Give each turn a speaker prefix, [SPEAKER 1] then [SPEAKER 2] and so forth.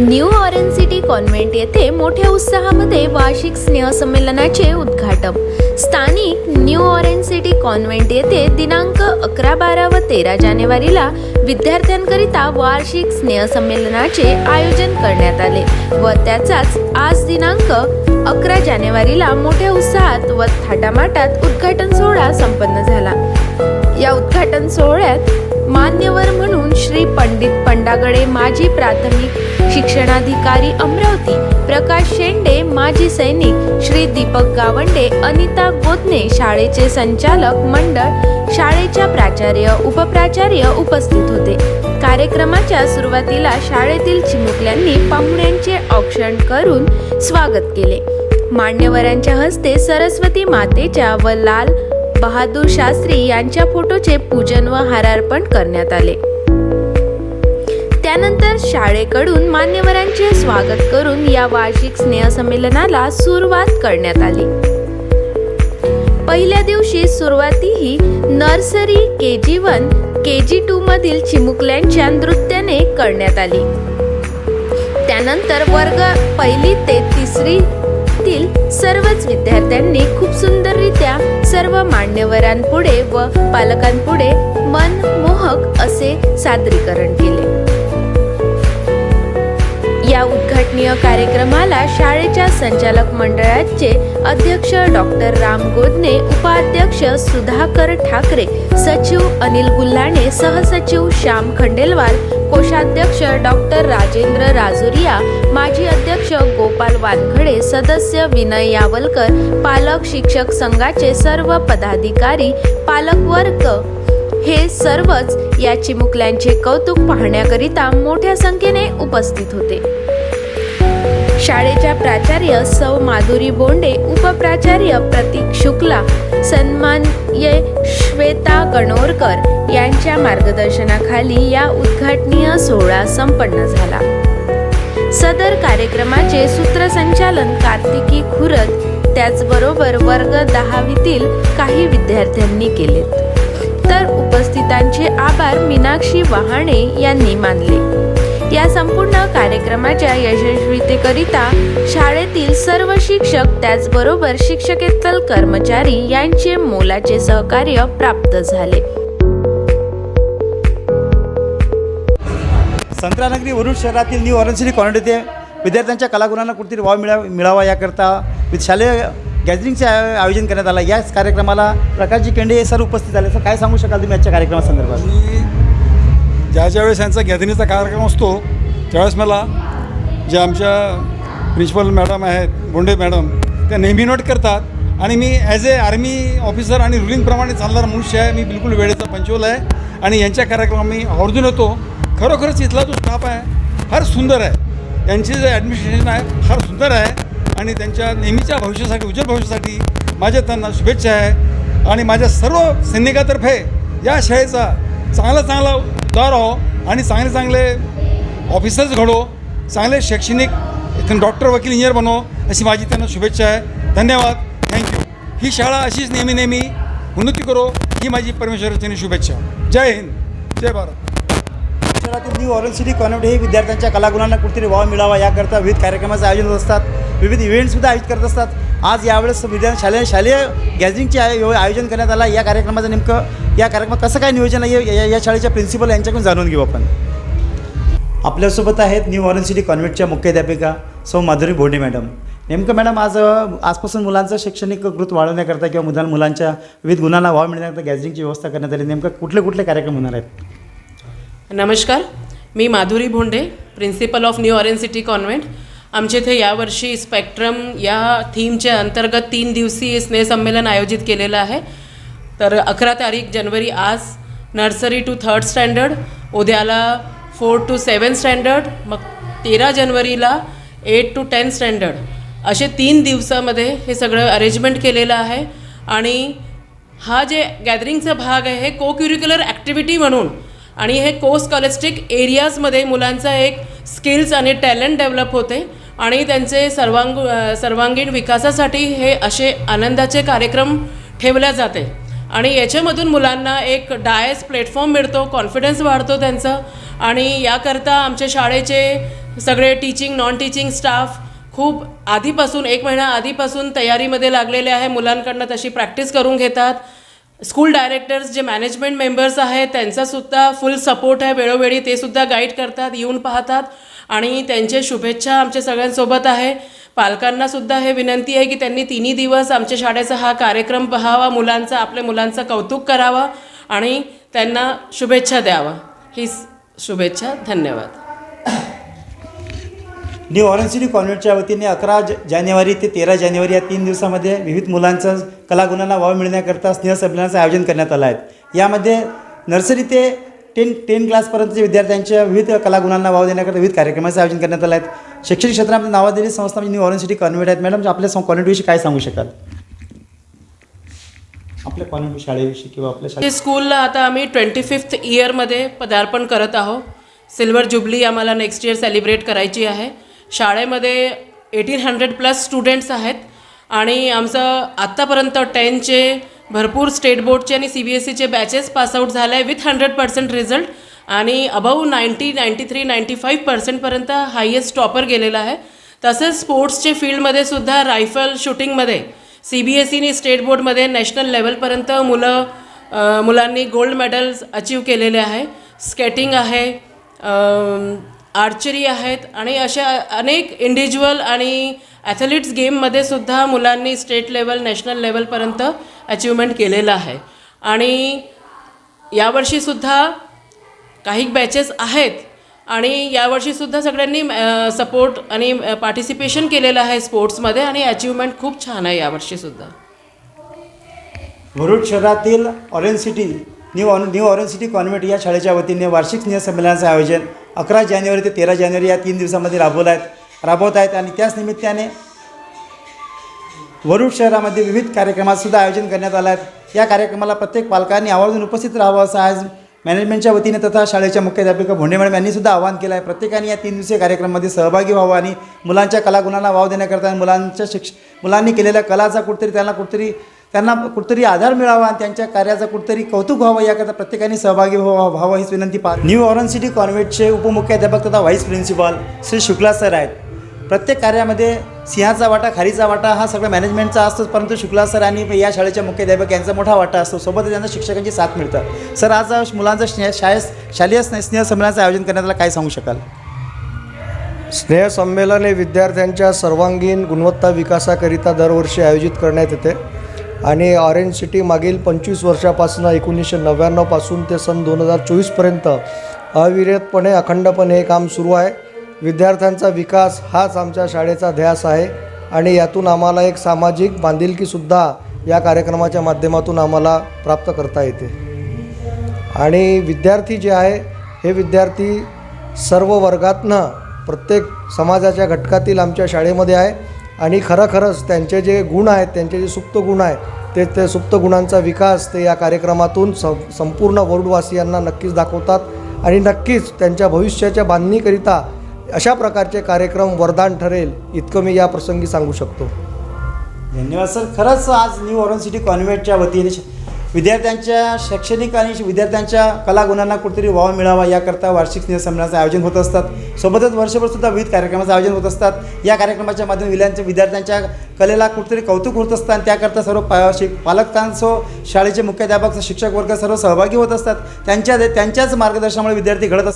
[SPEAKER 1] New orange city convent येथे मोठ्या उत्साहामध्ये वार्षिक स्नेहसंमेलनाचे उद्घाटन. स्थानिक न्यू ऑरेंज सिटी कॉन्व्हेंट येथे दिनांक अकरा बारा व तेरा जानेवारीला विद्यार्थ्यांकरिता वार्षिक स्नेहसंमेलनाचे आयोजन करण्यात आले व त्याचाच आज दिनांक अकरा जानेवारीला मोठ्या उत्साहात व थाटामाटात उद्घाटन सोहळा संपन्न झाला. या उद्घाटन सोहळ्यात मान्यवर म्हणून श्री पंडित पंडागडे माजी प्राथमिक शिक्षणाधिकारी अमरावती प्रकाश शेंडे माजी सैनिक श्री दीपक गावंडे अनिता गोदने शाळेचे संचालक मंडळ शाळेच्या प्राचार्य उपप्राचार्य उपस्थित होते. कार्यक्रमाच्या सुरुवातीला शाळेतील चिमुकल्यांनी पाहुण्यांचे औक्षण करून स्वागत केले. मान्यवरांच्या हस्ते सरस्वती मातेच्या व लाल बहादूर शास्त्री यांच्या फोटोचे पूजन व हारार्पण करण्यात आले. त्यानंतर शाळेकडून मान्यवरांचे स्वागत करून या वार्षिक स्नेहसंमेलनाला सुरुवात करण्यात आली. पहिल्या दिवशी सुरुवाती ही nursery K G one K G two मधील चिमुकल्यांच्या नृत्याने करण्यात आली. त्यानंतर वर्ग पहिली ते तिसरी तील सर्वच विद्यार्थ्यांनी खूप सुंदररित्या सर्व मान्यवरांपुढे व पालकांपुढे मनमोहक असे सादरीकरण केले. या उद्घाटनीय कार्यक्रमाला शाळेच्या संचालक मंडळाचे अध्यक्ष डॉक्टर राम गोदने उपाध्यक्ष सुधाकर ठाकरे सचिव अनिल गुल्हाणे सहसचिव श्याम खंडेलवाल कोषाध्यक्ष डॉक्टर राजेंद्र राजुरिया माजी अध्यक्ष गोपाल वानखडे सदस्य विनय यावलकर पालक शिक्षक संघाचे सर्व पदाधिकारी पालकवर्ग हे सर्वच या चिमुकल्यांचे कौतुक पाहण्याकरिता मोठ्या संख्येने उपस्थित होते. शाळेच्या प्राचार्य सौ माधुरी बोंडे उपप्राचार्य प्रतीक शुक्ला सन्मान्य श्वेता गणोरकर यांच्या मार्गदर्शनाखाली या उद्घाटनीय सोहळा संपन्न झाला. सदर कार्यक्रमाचे सूत्रसंचालन कार्तिकी खुरत त्याचबरोबर वर्ग दहावीतील काही विद्यार्थ्यांनी केले. तर उपस्थितांचे आभार मीनाक्षी वहाणे यांनी मानले. या संपूर्ण कार्यक्रमाच्या यशस्वीतेकरिता शाळेतील सर्व शिक्षक त्याचबरोबर शिक्षकेतर कर्मचारी यांचे मोलाचे सहकार्य प्राप्त झाले.
[SPEAKER 2] संत्रानगरी वरुड शहरातील न्यू ऑरेंज सिटी कॉर्नर येथे विद्यार्थ्यांच्या कलागुणांना कुठेतरी वाव मिळा मिळावा याकरता शालेय गॅदरिंगचे आय- आयोजन करण्यात आलं. याच कार्यक्रमाला प्रकाशजी केंडे हे सर उपस्थित झाले. सर काय सांगू शकाल तुम्ही आजच्या कार्यक्रमासंदर्भात?
[SPEAKER 3] ज्या ज्या वेळेस यांचा गॅदरिंगचा कार्यक्रम असतो त्यावेळेस मला जे आमच्या प्रिन्सिपल मॅडम आहेत बोंडे मॅडम त्या नेहमी नोट करतात. आणि मी ॲज ए आर्मी ऑफिसर आणि रुलिंगप्रमाणे चालणारा मनुष्य आहे मी बिलकुल वेळेचा पंचवल आहे. आणि यांच्या कार्यक्रमात मी आवर्जून येतो. खरोखरच इथला जो स्टाफ आहे फार सुंदर आहे. त्यांचे जे ॲडमिनिस्ट्रेशन आहे फार सुंदर आहे. आणि त्यांच्या नेहमीच्या भविष्यासाठी उज्ज्वल भविष्यासाठी माझ्या त्यांना शुभेच्छा आहे. आणि माझ्या सर्व सैनिकातर्फे या शाळेचा चांगला चांगला उद्धार हो आणि चांगले चांगले ऑफिसर्स घडो चांगले शैक्षणिक इथून डॉक्टर वकील इंजिनियर बनो अशी माझी त्यांना शुभेच्छा आहे. धन्यवाद. थँक्यू ही शाळा अशीच नेहमी नेहमी उन्नती करो ही माझी परमेश्वराची शुभेच्छा. जय हिंद. जय भारत.
[SPEAKER 2] शहरातील न्यू ऑरेंज सिटी कॉन्व्हेंट हे विद्यार्थ्यांच्या कलागुणांना कुठेतरी वाव मिळावा याकरता विविध कार्यक्रमाचं आयोजन होत असतात. विविध इव्हेंटसुद्धा आयोजित करत असतात. आज यावेळेस विद्यार्थी शालेय शालेय गॅदरिंगचे आय- आयोजन करण्यात आला. या कार्यक्रमाचं नेमकं या कार्यक्रमात कसं काय नियोजन आहे? या- या शाळेच्या प्रिन्सिपल यांच्याकडून जाणून घेऊ आपण. आपल्यासोबत आहेत न्यू ऑरेंज सिटी कॉन्व्हेंटच्या मुख्याध्यापिका सौ माधुरी भोंडे मॅडम. नेमकं मॅडम आज आजपासून मुलांचं शैक्षणिक कृत वाढवण्याकरता किंवा मुलां मुलांच्या विविध गुणांना वाव मिळण्याकरता गॅदरिंगची व्यवस्था करण्यात आली. नेमकं कुठले कुठले कार्यक्रम होणार आहेत?
[SPEAKER 4] नमस्कार. मी Madhuri Bhonde principal of new orange city convent आमच्या इथे यावर्षी स्पेक्ट्रम या थीमच्या अंतर्गत तीन दिवसीय स्नेहसंमेलन आयोजित केलेलं आहे. तर अकरा तारीख जनवरी आज नर्सरी टू थर्ड स्टँडर्ड उद्याला फोर टू सेवन स्टँडर्ड मग तेरा जनवरीला एट टू टेन स्टँडर्ड. असे तीन दिवसामध्ये हे सगळं अरेंजमेंट केलेलं आहे आणि हा जे गॅदरिंगचा भाग आहे हे को क्युरिक्युलर ॲक्टिव्हिटी म्हणून आणि हे को स्कॉलिस्टिक एरियाजमध्ये मुलांचा एक स्किल्स आणि टॅलेंट डेव्हलप होते. आणि त्यांचे सर्वांग सर्वांगीण विकासासाठी हे असे आनंदाचे कार्यक्रम ठेवल्या जाते. आणि याच्यामधून मुलांना एक डायस प्लॅटफॉर्म मिळतो कॉन्फिडन्स वाढतो त्यांचं. आणि याकरता आमच्या शाळेचे सगळे टीचिंग नॉन टीचिंग स्टाफ खूप आधीपासून एक महिना आधीपासून तयारीमध्ये लागलेले आहे. मुलांकडनं तशी प्रॅक्टिस करून घेतात. स्कूल डायरेक्टर्स जे मॅनेजमेंट मेंबर्स आहेत त्यांचासुद्धा फुल सपोर्ट आहे. वेळोवेळी ते सुद्धा गाईड करतात येऊन पाहतात. आणि त्यांचे शुभेच्छा आमच्या सगळ्यांसोबत आहे. पालकांनासुद्धा हे विनंती आहे की त्यांनी तिन्ही दिवस आमच्या शाळेचा हा कार्यक्रम पाहावा मुलांचा आपल्या मुलांचं कौतुक करावा आणि त्यांना शुभेच्छा द्यावा. ही शुभेच्छा धन्यवाद.
[SPEAKER 2] न्यू ऑरेंज सिटी कॉन्व्हेंटच्या वतीने अकरा जानेवारी ते तेरा जानेवारी या तीन दिवसामध्ये विविध मुलांचं कलागुणांना वाव मिळण्याकरता स्नेहसंमेलनाचं आयोजन करण्यात आलं आहे. यामध्ये नर्सरी ते टेन टेन क्लासपर्यंतच्या विद्यार्थ्यांच्या विविध कलागुणांना वाव देण्याकरता विविध कार्यक्रमाचं आयोजन करण्यात आलं आहे शैक्षणिक क्षेत्रामध्ये नावाजलेली संस्था म्हणजे न्यू ऑरेंज सिटी कॉन्व्हेंट आहेत. मॅडम आपल्या सं कॉन्व्हेंटविषयी काय सांगू शकाल? आपल्या कॉन्व्हेंट शाळेविषयी किंवा आपल्या शाळे
[SPEAKER 4] ते स्कूलला आता आम्ही ट्वेंटी फिफ्थ इयरमध्ये पदार्पण करत आहोत. सिल्वर जुबली आम्हाला नेक्स्ट इयर सेलिब्रेट करायची आहे. शाळेमध्ये एटीन हंड्रेड प्लस स्टुडंट्स आहेत. आणि आमचं आत्तापर्यंत टेनचे भरपूर स्टेट बोर्डचे आणि सी बी एस सीचे बॅचेस पासआउट झाले आहे विथ हंड्रेड पर्सेंट रिझल्ट आणि about ninety ninety three ninety five पर्सेंटपर्यंत highest topper गेलेला आहे. तसेच स्पोर्ट्सचे फील्डमध्ये सुद्धा रायफल शूटिंगमध्ये सी बी एस ईनी स्टेट बोर्डमध्ये नॅशनल लेवलपर्यंत मुलं मुलांनी गोल्ड मेडल्स अचीव केलेले आहे. स्केटिंग आहे आर्चरी आहेत आणि अशा अनेक इंडिव्हिज्युअल आणि ॲथलीट्स गेममध्ये सुद्धा मुलांनी स्टेट लेवल नॅशनल लेवलपर्यंत अचिव्हमेंट केलेलं आहे. आणि यावर्षीसुद्धा काही बॅचेस आहेत. आणि यावर्षीसुद्धा सगळ्यांनी सपोर्ट आणि पार्टिसिपेशन केलेलं आहे स्पोर्ट्समध्ये आणि अचिव्हमेंट खूप छान आहे यावर्षीसुद्धा
[SPEAKER 2] मुरुड शहरातील orange city new on new orange city convent या शाळेच्या वतीने वार्षिक स्नेहसंमेलनाचं आयोजन अकरा जानेवारी ते तेरा जानेवारी या तीन दिवसामध्ये राबवलं आहेत राबवत आहेत. आणि त्याच निमित्ताने वरुड शहरामध्ये विविध कार्यक्रमातसुद्धा आयोजन करण्यात आलं आहे. या कार्यक्रमाला प्रत्येक पालकांनी आवर्जून उपस्थित राहावं असं आज मॅनेजमेंटच्या वतीने तथा शाळेच्या मुख्याध्यापिका भोंडे मॅडम यांनी सुद्धा आवाहन केलं आहे. प्रत्येकाने या तीन दिवसीय कार्यक्रमामध्ये सहभागी व्हावं आणि मुलांच्या कलागुणांना वाव देण्याकरता मुलांच्या शिक्ष मुलांनी केलेल्या कलाचा कुठेतरी त्यांना कुठेतरी त्यांना कुठेतरी आधार मिळावा आणि त्यांच्या कार्याचा कुठेतरी कौतुक व्हावं याकरता प्रत्येकाने सहभागी व्हावं व्हावं हीच विनंती पा न्यू ऑरन सिटी कॉन्व्हेंटचे उपमुख्याध्यापक तथा vice principal Shri Shukla sir आहेत. प्रत्येक कार्यामध्ये सिंहाचा वाटा खारीचा वाटा हा सगळं मॅनेजमेंटचा असतोच. परंतु शुक्ला सर आणि या शाळेच्या मुख्याध्यापक यांचा मोठा वाटा असतो. सोबतच त्यांना शिक्षकांची साथ मिळतं. सर आज मुलांचं स्नेह शाळेत शालेय स्नेह स्नेहसंमेलनाचं आयोजन करण्यात आलं. काय सांगू शकाल?
[SPEAKER 5] स्नेहसंमेलन हे विद्यार्थ्यांच्या सर्वांगीण गुणवत्ता विकासाकरिता दरवर्षी आयोजित करण्यात येते. आणि ऑरेंज सिटी मागील पंचवीस वर्षापासून एकोणीसशे नव्याण्णवपासून ते सन दोन हजार चोवीसपर्यंत अविरतपणे अखंडपणे हे काम सुरू आहे. विद्यार्थ्यांचा विकास हाच आमच्या शाळेचा ध्यास आहे आणि यातून आम्हाला एक सामाजिक बांधिलकीसुद्धा या कार्यक्रमाच्या माध्यमातून आम्हाला प्राप्त करता येते. आणि विद्यार्थी जे आहे हे विद्यार्थी सर्व वर्गातनं प्रत्येक समाजाच्या घटकातील आमच्या शाळेमध्ये आहे आणि खरं खरंच त्यांचे जे गुण आहेत त्यांचे जे सुप्त गुण आहेत ते ते सुप्त गुणांचा विकास ते या कार्यक्रमातून सं संपूर्ण वरुडवासियांना नक्कीच दाखवतात आणि नक्कीच त्यांच्या भविष्याच्या बांधणीकरिता अशा प्रकारचे कार्यक्रम वरदान ठरेल इतकं मी या प्रसंगी सांगू शकतो.
[SPEAKER 2] धन्यवाद सर. खरंच आज न्यू ऑरन सिटी कॉन्व्हेंटच्या वतीने विद्यार्थ्यांच्या शैक्षणिक आणि विद्यार्थ्यांच्या कलागुणांना कुठेतरी वाव मिळावा याकरता वार्षिक स्नेहसंमेलनाचं आयोजन होत असतात. सोबतच वर्षभरसुद्धा विविध कार्यक्रमाचं आयोजन होत असतात. या कार्यक्रमाच्या माध्यमातून विद्यार्थ्यांच्या विद्यार्थ्यांच्या कलेला कुठेतरी कौतुक होत असतं आणि त्याकरता सर्व पा शिक पालकांसो शाळेचे मुख्याध्यापक शिक्षक वर्ग सर्व सहभागी होत असतात. त्यांच्या त्यांच्याच मार्गदर्शनामुळे विद्यार्थी घडत असतात.